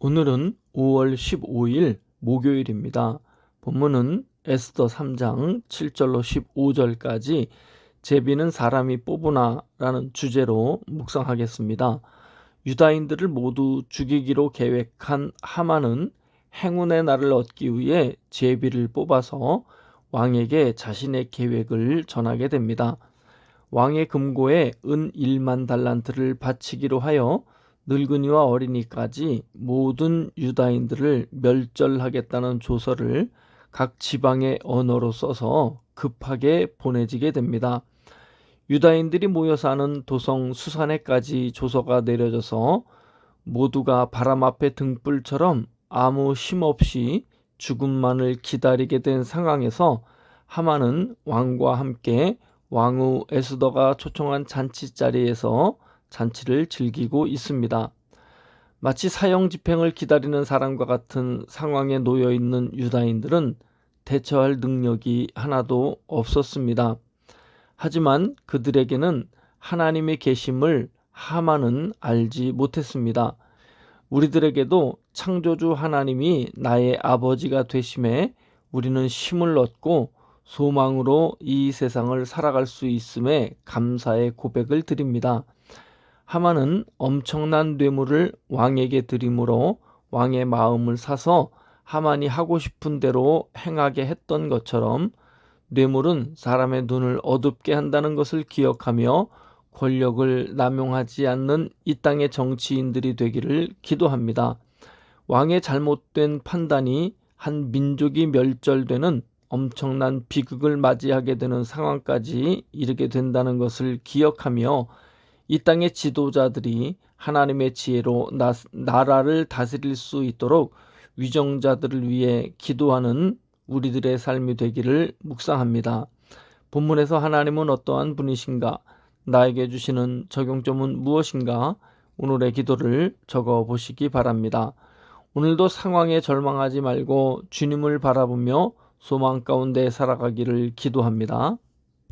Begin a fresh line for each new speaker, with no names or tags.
오늘은 5월 15일 목요일입니다. 본문은 에스더 3장 7절로 15절까지 제비는 사람이 뽑으나 라는 주제로 묵상하겠습니다. 유다인들을 모두 죽이기로 계획한 하만은 행운의 날을 얻기 위해 제비를 뽑아서 왕에게 자신의 계획을 전하게 됩니다. 왕의 금고에 은 1만 달란트를 바치기로 하여 늙은이와 어린이까지 모든 유다인들을 멸절하겠다는 조서를 각 지방의 언어로 써서 급하게 보내지게 됩니다. 유다인들이 모여 사는 도성 수산에까지 조서가 내려져서 모두가 바람 앞에 등불처럼 아무 힘 없이 죽음만을 기다리게 된 상황에서 하만은 왕과 함께 왕후 에스더가 초청한 잔치 자리에서 잔치를 즐기고 있습니다. 마치 사형 집행을 기다리는 사람과 같은 상황에 놓여 있는 유다인들은 대처할 능력이 하나도 없었습니다. 하지만 그들에게는 하나님의 계심을 하만은 알지 못했습니다. 우리들에게도 창조주 하나님이 나의 아버지가 되심에 우리는 힘을 얻고 소망으로 이 세상을 살아갈 수 있음에 감사의 고백을 드립니다. 하만은 엄청난 뇌물을 왕에게 드림으로 왕의 마음을 사서 하만이 하고 싶은 대로 행하게 했던 것처럼 뇌물은 사람의 눈을 어둡게 한다는 것을 기억하며 권력을 남용하지 않는 이 땅의 정치인들이 되기를 기도합니다. 왕의 잘못된 판단이 한 민족이 멸절되는 엄청난 비극을 맞이하게 되는 상황까지 이르게 된다는 것을 기억하며 이 땅의 지도자들이 하나님의 지혜로 나, 나라를 다스릴 수 있도록 위정자들을 위해 기도하는 우리들의 삶이 되기를 묵상합니다. 본문에서 하나님은 어떠한 분이신가? 나에게 주시는 적용점은 무엇인가? 오늘의 기도를 적어 보시기 바랍니다. 오늘도 상황에 절망하지 말고 주님을 바라보며 소망 가운데 살아가기를 기도합니다.